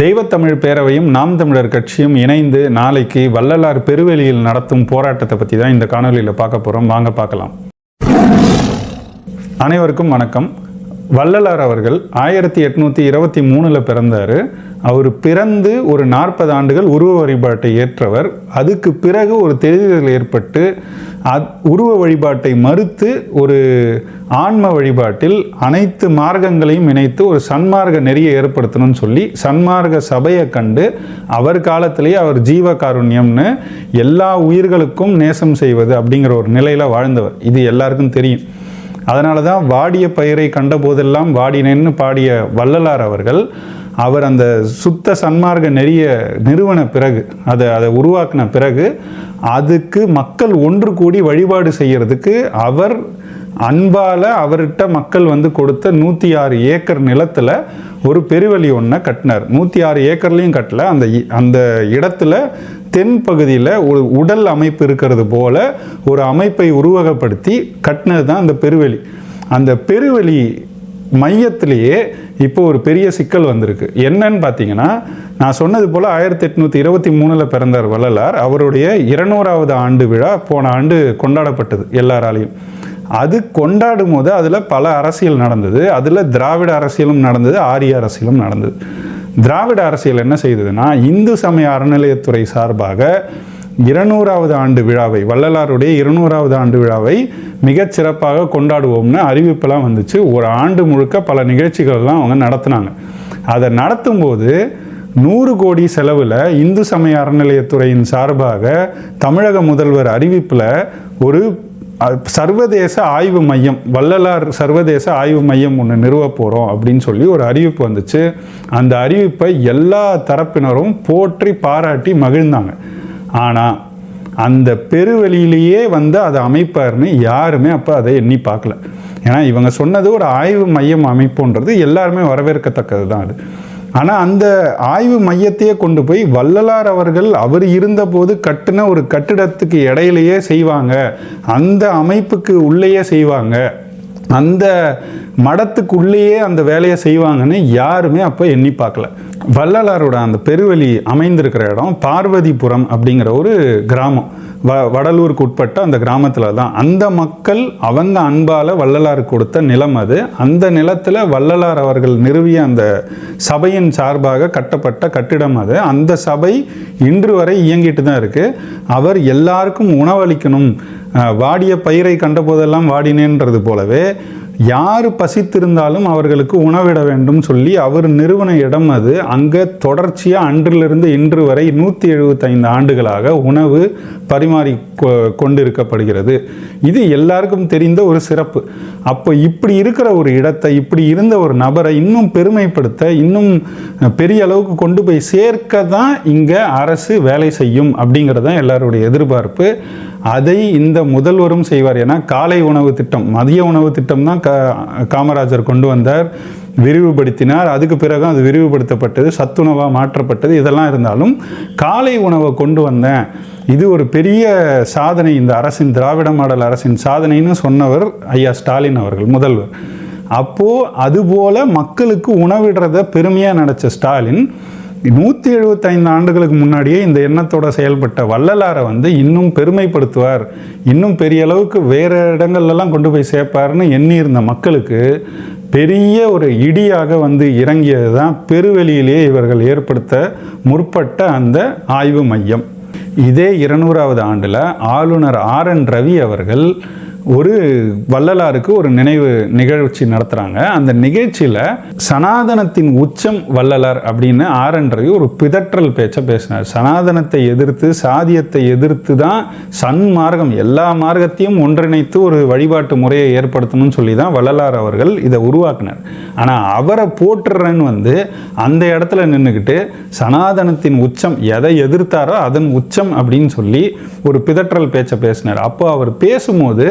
தெய்வத்தமிழ் பேரவையும் நாம் தமிழர் கட்சியும் இணைந்து நாளைக்கு வள்ளலார் பெருவெளியில் நடத்தும் போராட்டத்தை பற்றி தான் இந்த காணொலியில் பார்க்க போகிறோம் வாங்க பார்க்கலாம். அனைவருக்கும் வணக்கம். வள்ளலார் அவர்கள் ஆயிரத்தி எட்நூற்றி இருபத்தி மூணில் பிறந்தார். அவர் பிறந்து ஒரு நாற்பது ஆண்டுகள் உருவ வழிபாட்டை ஏற்றவர். அதுக்கு பிறகு ஒரு தெரிதல் ஏற்பட்டு அத் உருவ வழிபாட்டை மறுத்து ஒரு ஆன்ம வழிபாட்டில் அனைத்து மார்க்கங்களையும் இணைத்து ஒரு சன்மார்க்க நெறியை ஏற்படுத்தணும்னு சொல்லி சன்மார்க்க சபையை கண்டு அவர் காலத்திலேயே அவர் ஜீவ காருண்யம்னு எல்லா உயிர்களுக்கும் நேசம் செய்வது அப்படிங்கிற ஒரு நிலையில் வாழ்ந்தவர். இது எல்லாருக்கும் தெரியும். அதனால தான் வாடிய பயிரை கண்ட போதெல்லாம் வாடினேன்னு பாடிய வள்ளலார் அவர்கள் அவர் அந்த சுத்த சன்மார்க்க நெறிய நிறுவன பிறகு அதை அதை உருவாக்கின பிறகு அதுக்கு மக்கள் ஒன்று கூடி வழிபாடு செய்கிறதுக்கு அவர் அன்பால் அவர்கிட்ட மக்கள் வந்து கொடுத்த நூற்றி ஆறு ஏக்கர் நிலத்தில் ஒரு பெருவழி ஒன்றை கட்டினார். நூற்றி ஆறு ஏக்கர்லேயும் கட்டல. அந்த இ- அந்த இடத்துல தென் பகுதியில் ஒரு உடல் அமைப்பு இருக்கிறது போல ஒரு அமைப்பை உருவகப்படுத்தி கட்டினது தான் அந்த பெருவெளி அந்த பெருவெளி மையத்திலேயே இப்போ ஒரு பெரிய சிக்கல் வந்திருக்கு. என்னன்னு பார்த்தீங்கன்னா நான் சொன்னது போல் ஆயிரத்தி எட்நூற்றி இருபத்தி மூணில் பிறந்தார் வள்ளலார். அவருடைய இருநூறாவது ஆண்டு விழா போன ஆண்டு கொண்டாடப்பட்டது எல்லாராலையும். அது கொண்டாடும் போது அதில் பல அரசியல் நடந்தது. அதில் திராவிட அரசியலும் நடந்தது ஆரிய அரசியலும் நடந்தது. திராவிட அரசியல் என்ன செய்ததுன்னா இந்து சமய அறநிலையத்துறை சார்பாக இருநூறாவது ஆண்டு விழாவை வள்ளலாருடைய இருநூறாவது ஆண்டு விழாவை மிகச் சிறப்பாக கொண்டாடுவோம்னு அறிவிப்பெல்லாம் வந்துச்சு. ஒரு ஆண்டு முழுக்க பல நிகழ்ச்சிகள்லாம் அவங்க நடத்தினாங்க. அதை நடத்தும்போது நூறு கோடி செலவில் இந்து சமய அறநிலையத்துறையின் சார்பாக தமிழக முதல்வர் அறிவிப்பில் ஒரு சர்வதேச ஆய்வு மையம் வள்ளலார் சர்வதேச ஆய்வு மையம் ஒன்று நிறுவ போகிறோம் அப்படின்னு சொல்லி ஒரு அறிவிப்பு வந்துச்சு. அந்த அறிவிப்பை எல்லா தரப்பினரும் போற்றி பாராட்டி மகிழ்ந்தாங்க. ஆனால் அந்த பெருவெளியிலேயே வந்து அதை அமைப்பார்னு யாருமே அப்போ அதை எண்ணி பார்க்கல. ஏன்னா இவங்க சொன்னது ஒரு ஆய்வு மையம் அமைப்புன்றது எல்லாருமே வரவேற்கத்தக்கது தான் அது. ஆனால் அந்த ஆய்வு மையத்தையே கொண்டு போய் வள்ளலார் அவர்கள் அவர் இருந்தபோது கட்டின ஒரு கட்டிடத்துக்கு இடையிலேயே செய்வாங்க. அந்த அமைப்புக்கு உள்ளேயே செய்வாங்க. அந்த மடத்துக்குள்ளேயே அந்த வேலையை செய்வாங்கன்னு யாருமே அப்போ எண்ணி பார்க்கல. வள்ளலாரோட அந்த பெருவெளி அமைந்திருக்கிற இடம் பார்வதிபுரம் அப்படிங்கிற ஒரு கிராமம். வ வடலூருக்கு உட்பட்ட அந்த கிராமத்தில் தான் அந்த மக்கள் அவங்க அன்பால் வள்ளலாருக்கு கொடுத்த நிலம் அது. அந்த நிலத்தில் வள்ளலார் அவர்கள் நிறுவிய அந்த சபையின் சார்பாக கட்டப்பட்ட கட்டிடம் அது. அந்த சபை இன்று வரை இயங்கிட்டு தான் இருக்குது அவர் எல்லாருக்கும் உணவளிக்கணும். வாடிய பயிரை கண்டபோதெல்லாம் வாடினேன்றது போலவே யார் பசித்திருந்தாலும் அவர்களுக்கு உணவிட வேண்டும் சொல்லி அவர் நிறுவன இடம் அது. அங்கே தொடர்ச்சியாக அன்றிலிருந்து இன்று வரை நூற்றி எழுபத்தைந்து ஆண்டுகளாக உணவு பரிமாறி கொ- கொண்டிருக்கப்படுகிறது. இது எல்லாருக்கும் தெரிந்த ஒரு சிறப்பு. அப்போ இப்படி இருக்கிற ஒரு இடத்தை இப்படி இருந்த ஒரு நபரை இன்னும் பெருமைப்படுத்த இன்னும் பெரிய அளவுக்கு கொண்டு போய் சேர்க்க தான் இங்கே அரசு வேலை செய்யும் அப்படிங்கிறது தான் எல்லாருடைய எதிர்பார்ப்பு. அதை இந்த முதல்வரும் செய்வார். ஏன்னா காலை உணவு திட்டம் மதிய உணவு திட்டம் தான் கா காமராஜர் கொண்டு வந்தார். விரிவுபடுத்தினார். அதுக்கு பிறகு அது விரிவுபடுத்தப்பட்டது சத்துணவாக மாற்றப்பட்டது இதெல்லாம் இருந்தாலும் காலை உணவை கொண்டு வந்தேன் இது ஒரு பெரிய சாதனை. இந்த அரசின் திராவிட மாடல் அரசின் சாதனைன்னு சொன்னவர் ஐயா ஸ்டாலின் அவர்கள் முதல்வர். அப்போது அதுபோல் மக்களுக்கு உணவிடுறத பெருமையாக நினச்ச ஸ்டாலின் நூற்றி எழுபத்தைந்து ஆண்டுகளுக்கு முன்னாடியே இந்த எண்ணத்தோட செயல்பட்ட வள்ளலாரை வந்து இன்னும் பெருமைப்படுத்துவார். இன்னும் பெரிய அளவுக்கு வேறு இடங்கள்லாம் கொண்டு போய் சேர்ப்பார்னு எண்ணியிருந்த மக்களுக்கு பெரிய ஒரு இடியாக வந்து இறங்கியது தான் பெருவெளியிலே இவர்கள் ஏற்படுத்த முற்பட்ட அந்த ஆய்வு மையம். இதே இருநூறாவது ஆண்டில் ஆளுநர் ஆர் என் ரவி அவர்கள் ஒரு வள்ளலாருக்கு ஒரு நினைவு நிகழ்ச்சி நடத்துகிறாங்க அந்த நிகழ்ச்சியில் சனாதனத்தின் உச்சம் வள்ளலார் அப்படின்னு ஆர் என் ரவி ஒரு பிதற்றல் பேச்சை பேசினார். சனாதனத்தை எதிர்த்து சாதியத்தை எதிர்த்து தான் சன்மார்க்கம் எல்லா மார்க்கத்தையும் ஒன்றிணைத்து ஒரு வழிபாட்டு முறையை ஏற்படுத்தணும்னு சொல்லி தான் வள்ளலார் அவர்கள் இதை உருவாக்கினார். ஆனால் அவரை போட்டுறன்னு வந்து அந்த இடத்துல நின்றுக்கிட்டு சனாதனத்தின் உச்சம் எதை எதிர்த்தாரோ அதன் உச்சம் அப்படின்னு சொல்லி ஒரு பிதற்றல் பேச்சை பேசினார். அப்போ அவர் பேசும்போது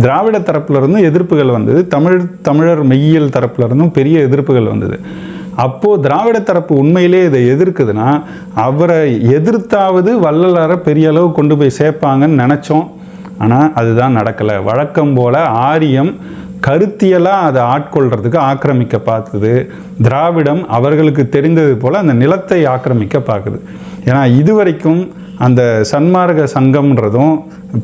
திராவிட தரப்புலேருந்தும் எதிர்ப்புகள் வந்தது. தமிழ் தமிழர் மெய்யியல் தரப்புலேருந்தும் பெரிய எதிர்ப்புகள் வந்தது. அப்போது திராவிட தரப்பு உண்மையிலே இதை எதிர்க்குதுன்னா அவரை எதிர்த்தாவது வள்ளலாரை பெரிய அளவு கொண்டு போய் சேர்ப்பாங்கன்னு நினச்சோம். ஆனால் அதுதான் நடக்கலை. வழக்கம் போல் ஆரியம் கருத்தியலாக அதை ஆட்கொள்கிறதுக்கு ஆக்கிரமிக்க பார்க்குது. திராவிடம் அவர்களுக்கு தெரிந்தது போல் அந்த நிலத்தை ஆக்கிரமிக்க பார்க்குது. ஏன்னா இதுவரைக்கும் அந்த சன்மார்க்க சங்கம்ன்றதும்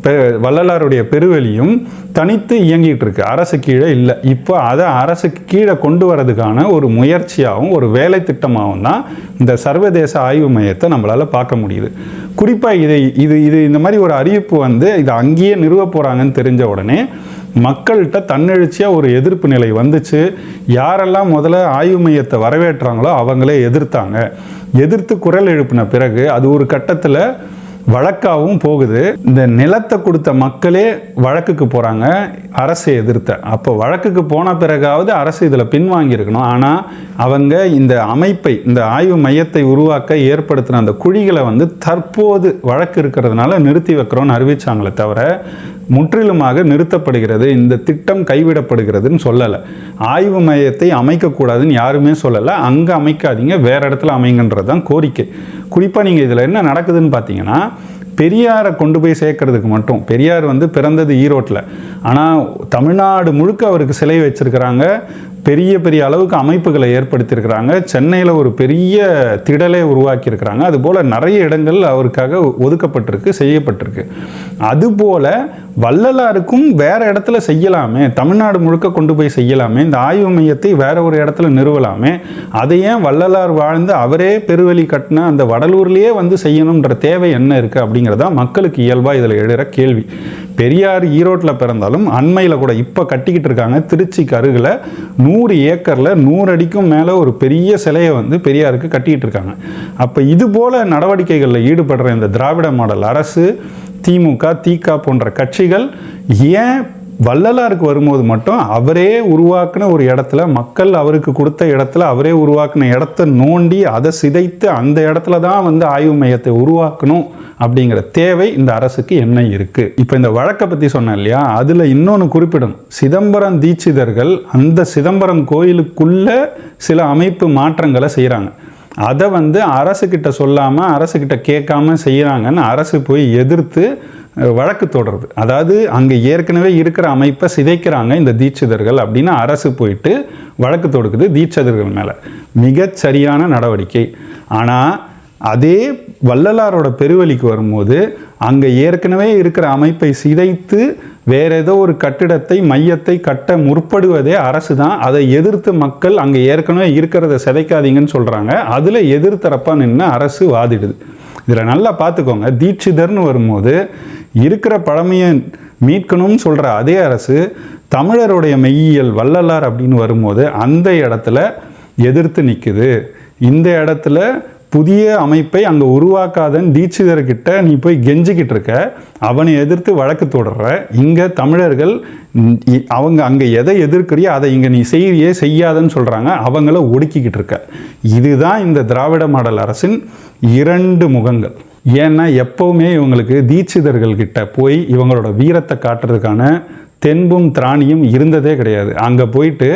பெ வள்ளலாருடைய பெருவெளியும் தனித்து இயங்கிட்டு இருக்கு அரசு கீழே இல்லை. இப்போ அதை அரசுக்கு கீழே கொண்டு வரதுக்கான ஒரு முயற்சியாகவும் ஒரு வேலை திட்டமாகவும் தான் இந்த சர்வதேச ஆய்வு மையத்தை நம்மளால் பார்க்க முடியுது. குறிப்பாக இதை இது இது இந்த மாதிரி ஒரு அறிவிப்பு வந்து இதை அங்கேயே நிறுவ போகிறாங்கன்னு தெரிஞ்ச உடனே மக்கள்கிட்ட தன்னெழுச்சியாக ஒரு எதிர்ப்பு நிலை வந்துச்சு. யாரெல்லாம் முதல்ல ஆய்வு மையத்தை வரவேற்றாங்களோ அவங்களே எதிர்த்தாங்க. எதிர்த்து குரல் எழுப்பின பிறகு அது ஒரு கட்டத்தில் வழக்காகவும் போகுது. இந்த நிலத்தை கொடுத்த மக்களே வழக்குக்கு போகிறாங்க அரசை எதிர்த்த. அப்போ வழக்குக்கு போன பிறகாவது அரசு இதில் பின்வாங்கியிருக்கணும். ஆனால் அவங்க இந்த அமைப்பை இந்த ஆய்வு மையத்தை உருவாக்க ஏற்படுத்தின அந்த குழிகளை வந்து தற்போது வழக்கு இருக்கிறதுனால நிறுத்தி வைக்கிறோன்னு அறிவிச்சாங்களே தவிர முற்றிலுமாக நிறுத்தப்படுகிறது. இந்த திட்டம் கைவிடப்படுகிறதுன்னு சொல்லலை. ஆய்வு மையத்தை அமைக்கக்கூடாதுன்னு யாருமே சொல்லலை. அங்கே அமைக்காதீங்க. வேறு இடத்துல அமைங்கன்றது தான் கோரிக்கை. குறிப்பாக நீங்கள் இதில் என்ன நடக்குதுன்னு பார்த்தீங்கன்னா பெரியாரை கொண்டு போய் சேர்க்கறதுக்கு மட்டும் பெரியார் வந்து பிறந்தது ஈரோட்டில் ஆனால் தமிழ்நாடு முழுக்க அவருக்கு சிலை வச்சுருக்கிறாங்க. பெரிய பெரிய அளவுக்கு அமைப்புகளை ஏற்படுத்தியிருக்கிறாங்க. சென்னையில் ஒரு பெரிய திடலை உருவாக்கியிருக்கிறாங்க. அதுபோல் நிறைய இடங்கள் அவருக்காக ஒதுக்கப்பட்டிருக்கு செய்யப்பட்டிருக்கு. அதுபோல் வள்ளலாருக்கும் வேறு இடத்துல செய்யலாமே தமிழ்நாடு முழுக்க கொண்டு போய் செய்யலாமே இந்த ஆய்வு மையத்தை வேறு ஒரு இடத்துல நிறுவலாமே அதை ஏன் வள்ளலார் வாழ்ந்து அவரே பெருவெளி கட்டின அந்த வடலூர்லேயே வந்து செய்யணுன்ற தேவை என்ன இருக்குது அப்படிங்கிறதா மக்களுக்கு இயல்பாக இதில் எழுகிற கேள்வி. பெரியார் ஈரோட்டில் இருந்தாலும் அண்மையில் கூட இப்போ கட்டிக்கிட்டு இருக்காங்க. திருச்சிக்கு அருகில் நூறு ஏக்கரில் நூறு அடிக்கும் மேலே ஒரு பெரிய சிலையை வந்து பெரியாருக்கு கட்டிக்கிட்டு இருக்காங்க. அப்போ இது போல நடவடிக்கைகளில் ஈடுபடுற இந்த திராவிட மாடல் அரசு திமுக திக போன்ற கட்சிகள் ஏன் வள்ளலாருக்கு வரும்போது மட்டும் அவரே உருவாக்குன ஒரு இடத்துல மக்கள் அவருக்கு கொடுத்த இடத்துல அவரே உருவாக்குன இடத்த நோண்டி அதை சிதைத்து அந்த இடத்துல தான் வந்து ஆய்வு மையத்தை உருவாக்கணும் அப்படிங்கிற தேவை இந்த அரசுக்கு என்ன இருக்குது இப்போ இந்த வழக்கை பற்றி சொன்னேன் இல்லையா? அதில் இன்னொன்று குறிப்பிடும் சிதம்பரம் தீட்சிதர்கள் அந்த சிதம்பரம் கோயிலுக்குள்ளே சில அமைப்பு மாற்றங்களை செய்கிறாங்க அதை வந்து அரசுக்கிட்ட சொல்லாமல் அரசுக்கிட்ட கேட்காம செய்கிறாங்கன்னு அரசு போய் எதிர்த்து வழக்கு தொடருது. அதாவது அங்கே ஏற்கனவே இருக்கிற அமைப்பை சிதைக்கிறாங்க இந்த தீட்சிதர்கள் அப்படின்னு அரசு போயிட்டு வழக்கு தொடுக்குது தீட்சிதர்கள் மேலே. மிகச்சரியான நடவடிக்கை. ஆனால் அதே வள்ளலாரோட பெருவழிக்கு வரும்போது அங்கே ஏற்கனவே இருக்கிற அமைப்பை சிதைத்து வேற ஏதோ ஒரு கட்டிடத்தை மையத்தை கட்ட முற்படுவதே அரசு தான். அதை எதிர்த்து மக்கள் அங்கே ஏற்கனவே இருக்கிறத சிதைக்காதீங்கன்னு சொல்கிறாங்க அதில் எதிர்த்தரப்பா நின்று அரசு வாதிடுது. இதில் நல்லா பார்த்துக்கோங்க தீட்சிதர்னு வரும்போது இருக்கிற பழமையை மீட்கணும்னு சொல்கிற அதே அரசு தமிழருடைய மெய்யியல் வள்ளலார் அப்படின்னு வரும்போது அந்த இடத்துல எதிர்த்து நிற்குது இந்த இடத்துல புதிய அமைப்பை அங்கே உருவாக்காதன் தீட்சிதர்கிட்ட நீ போய் கெஞ்சிக்கிட்டு இருக்க அவனை எதிர்த்து வழக்கு தொடர்ற. இங்கே தமிழர்கள் அவங்க அங்கே எதை எதிர்க்கிறியோ அதை இங்கே நீ செய்யறியே செய்யாதன்னு சொல்கிறாங்க அவங்கள ஒடுக்கிக்கிட்டு இருக்க. இதுதான் இந்த திராவிட மாடல் அரசின் இரண்டு முகங்கள். ஏன்னா எப்போவுமே இவங்களுக்கு தீட்சிதர்கள் கிட்ட போய் இவங்களோட வீரத்தை காட்டுறதுக்கான தென்பும் திராணியும் இருந்ததே கிடையாது. அங்கே போயிட்டு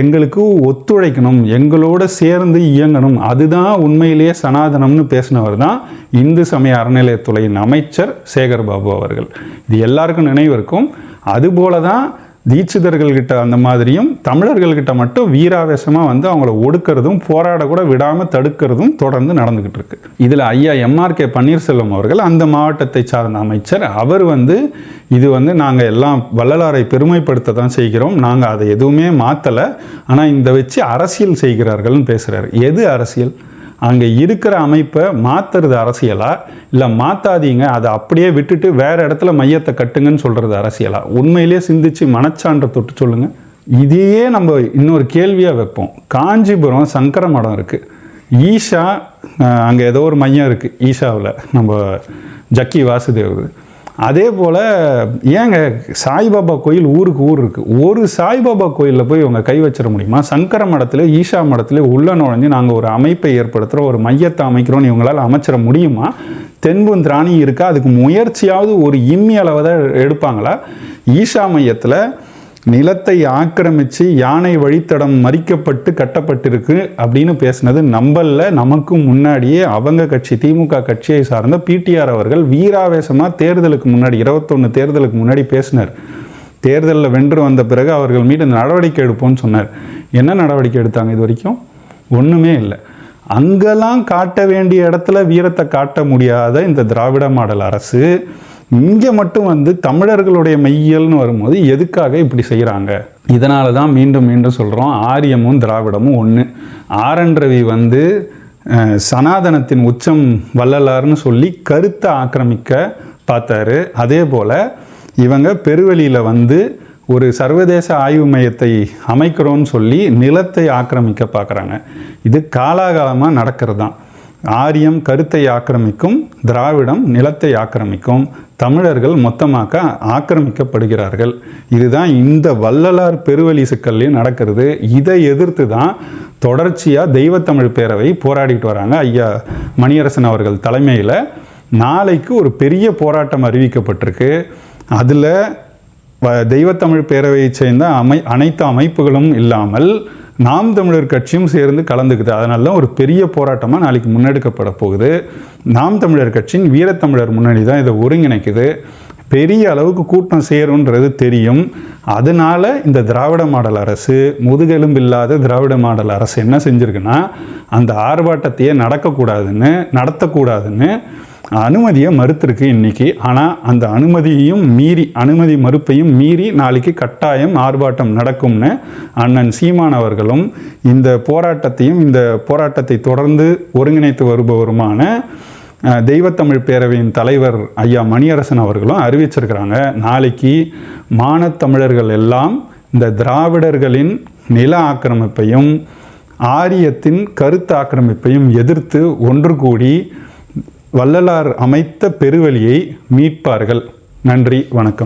எங்களுக்கு ஒத்துழைக்கணும் எங்களோட சேர்ந்து இயங்கணும் அதுதான் உண்மையிலேயே சனாதனம்னு பேசினவர் தான் இந்து சமய அறநிலையத்துறையின் அமைச்சர் சேகர் பாபு அவர்கள். இது எல்லாருக்கும் நினைவு இருக்கும் அதுபோல தான் தீட்சிதர்கள்கிட்ட அந்த மாதிரியும் தமிழர்கள்கிட்ட மட்டும் வீராவேசமாக வந்து அவங்கள ஒடுக்கிறதும் போராட கூட விடாமல் தடுக்கிறதும் தொடர்ந்து நடந்துக்கிட்டு இருக்கு. இதில் ஐயா எம்ஆர்கே பன்னீர்செல்வம் அவர்கள் அந்த மாவட்டத்தை சார்ந்த அமைச்சர் அவர் வந்து இது வந்து நாங்கள் எல்லாம் வள்ளலாரை பெருமைப்படுத்த தான் செய்கிறோம். நாங்கள் அதை எதுவுமே மாற்றலை ஆனால் இந்த வச்சு அரசியல் செய்கிறார்கள்னு பேசுகிறார் எது அரசியல்? அங்கே இருக்கிற அமைப்பை மாற்றுறது அரசியலா? இல்லை மாற்றாதீங்க அதை அப்படியே விட்டுட்டு வேறு இடத்துல மையத்தை கட்டுங்கன்னு சொல்கிறது அரசியலா? உண்மையிலேயே சிந்திச்சு மனச்சான்ற தொட்டு சொல்லுங்கள் இதையே நம்ம இன்னொரு கேள்வியாக வைப்போம். காஞ்சிபுரம் சங்கர மடம் இருக்குது ஈஷா அங்கே ஏதோ ஒரு மையம் இருக்குது ஈஷாவில். நம்ம ஜக்கி வாசுதேவ் அதே போல் ஏங்க சாய்பாபா கோயில் ஊருக்கு ஊர் இருக்குது ஒரு சாய்பாபா கோயிலில் போய் இவங்க கை வச்சிட முடியுமா? சங்கர மடத்தில் ஈஷா மடத்தில் உள்ள நுழைஞ்சு நாங்கள் ஒரு அமைப்பை ஏற்படுத்துகிறோம் ஒரு மையத்தை அமைக்கிறோம்னு இவங்களால் அமைச்சிட முடியுமா? தென்பும் திராணி இருக்கா? அதுக்கு முயற்சியாவது ஒரு இம்மி அளவை தான் எடுப்பாங்களா? ஈஷா மையத்தில் நிலத்தை ஆக்கிரமித்து யானை வழித்தடம் மறிக்கப்பட்டு கட்டப்பட்டிருக்கு அப்படின்னு பேசினது நம்பல்ல. நமக்கு முன்னாடியே அவங்க கட்சி திமுக கட்சியை சார்ந்த பிடிஆர் அவர்கள் வீராவேசமாக தேர்தலுக்கு முன்னாடி இருபத்தொன்று தேர்தலுக்கு முன்னாடி பேசினார். தேர்தலில் வென்று வந்த பிறகு அவர்கள் மீது நடவடிக்கை எடுப்போம்னு சொன்னார். என்ன நடவடிக்கை எடுத்தாங்க இது வரைக்கும்? ஒன்றுமே இல்லை. அங்கெல்லாம் காட்ட வேண்டிய இடத்துல வீரத்தை காட்ட முடியாத இந்த திராவிட மாடல் அரசு இங்கே மட்டும் வந்து தமிழர்களுடைய மையல்னு வரும்போது எதுக்காக இப்படி செய்கிறாங்க இதனால தான் மீண்டும் மீண்டும் சொல்கிறோம் ஆரியமும் திராவிடமும் ஒன்று ஆரன் ரவி வந்து சனாதனத்தின் உச்சம் வள்ளலார்னு சொல்லி கருத்தை ஆக்கிரமிக்க பார்த்தாரு. அதே போல் இவங்க பெருவெளியில் வந்து ஒரு சர்வதேச ஆய்வு மையத்தை அமைக்கிறோன்னு சொல்லி நிலத்தை ஆக்கிரமிக்க பார்க்குறாங்க. இது காலாகாலமாக நடக்கிறது தான் ஆரியம் கருத்தை ஆக்கிரமிக்கும் திராவிடம் நிலத்தை ஆக்கிரமிக்கும் தமிழர்கள் மொத்தமாக ஆக்கிரமிக்கப்படுகிறார்கள். இதுதான் இந்த வள்ளலார் பெருவழி சிக்கல்லையும் நடக்கிறது. இதை எதிர்த்து தான் தொடர்ச்சியாக தெய்வத்தமிழ் பேரவை போராடிட்டு வராங்க. ஐயா மணியரசன் அவர்கள் தலைமையில் நாளைக்கு ஒரு பெரிய போராட்டம் அறிவிக்கப்பட்டிருக்கு. அதில் வ- தெய்வத்தமிழ் பேரவையைச் சேர்ந்த அமை அனைத்து அமைப்புகளும் இல்லாமல் நாம் தமிழர் கட்சியும் சேர்ந்து கலந்துக்குது. அதனால ஒரு பெரிய போராட்டமாக நாளைக்கு முன்னெடுக்கப்பட போகுது. நாம் தமிழர் கட்சியின் வீரத்தமிழர் முன்னணி தான் இதை ஒருங்கிணைக்குது. பெரிய அளவுக்கு கூட்டம் சேரும்ன்றது தெரியும். அதனால இந்த திராவிட மாடல் அரசு முதுகெலும்பில்லாத திராவிட மாடல் அரசு என்ன செஞ்சுருக்குன்னா அந்த ஆர்ப்பாட்டத்தையே நடக்கக்கூடாதுன்னு நடத்தக்கூடாதுன்னு அனுமதியை மறுத்திருக்கு இன்னைக்கு. ஆனால் அந்த அனுமதியையும் மீறி அனுமதி மறுப்பையும் மீறி நாளைக்கு கட்டாயம் ஆர்ப்பாட்டம் நடக்கும்னு அண்ணன் சீமான் அவர்களும் இந்த போராட்டத்தையும் இந்த போராட்டத்தை தொடர்ந்து ஒருங்கிணைத்து வருபவருமான தெய்வத்தமிழ் பேரவையின் தலைவர் ஐயா மணியரசன் அவர்களும் அறிவிச்சிருக்கிறாங்க. நாளைக்கு மானத்தமிழர்கள் எல்லாம் இந்த திராவிடர்களின் நில ஆக்கிரமிப்பையும் ஆரியத்தின் கருத்து ஆக்கிரமிப்பையும் எதிர்த்து ஒன்று கூடி வள்ளலார் அமைத்த பெருவழியை மீட்பார்கள். நன்றி வணக்கம்.